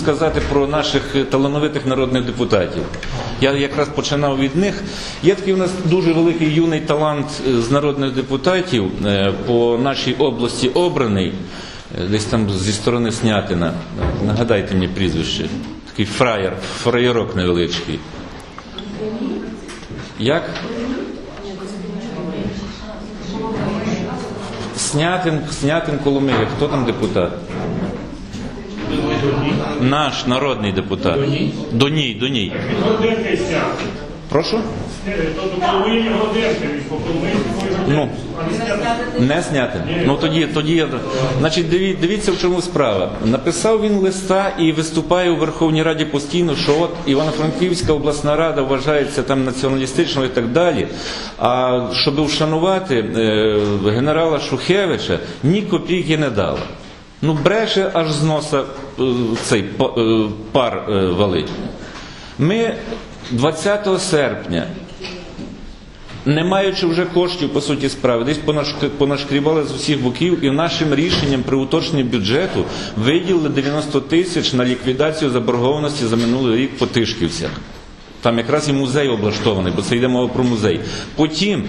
сказати про наших е, талановитих народних депутатів. Я якраз починав від них. Є такий у нас дуже великий юний талант е, з народних депутатів е, по нашій області обраний, десь там зі сторони Снятина. Нагадайте мені прізвище. Такий фраєр, фраєрок невеличкий. Як? Снятин, Снятин Коломия. Хто там депутат? Наш народний депутат. До ній, до ній. Сняти. Прошу? Тобто Ну, не зняти. Ну тоді, тоді я. Значить, диві- дивіться, в чому справа. Написав він листа і виступає у Верховній Раді постійно, що от Івано-Франківська обласна рада вважається там націоналістичною і так далі. А щоб вшанувати е, генерала Шухевича, ні копійки не дала. Ну, бреше аж з носа цей е, пар е, валить. Ми 20 серпня не маючи вже коштів по суті справи, десь понашкрібали з усіх боків, і нашим рішенням при уточненні бюджету виділили 90 тисяч на ліквідацію заборгованості за минулий рік по Тишківцях. Там якраз і музей облаштований, бо це йде мова про музей. Потім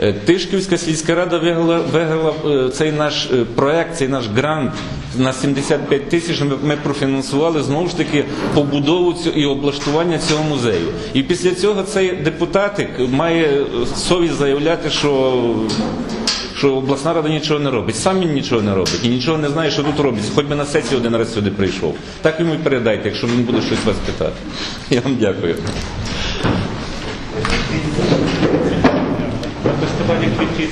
е, Тишківська сільська рада виграла, виграла е, цей наш е, проект, цей наш грант на 75 тисяч. Ми, профінансували знову ж таки побудову і облаштування цього музею. І після цього цей депутатик має совість заявляти, що що обласна рада нічого не робить. Сам він нічого не робить і нічого не знає, що тут робиться. Хоч би на сесію один раз сюди прийшов. Так йому і передайте, якщо він буде щось вас питати. Я вам дякую. На фестивалі квітки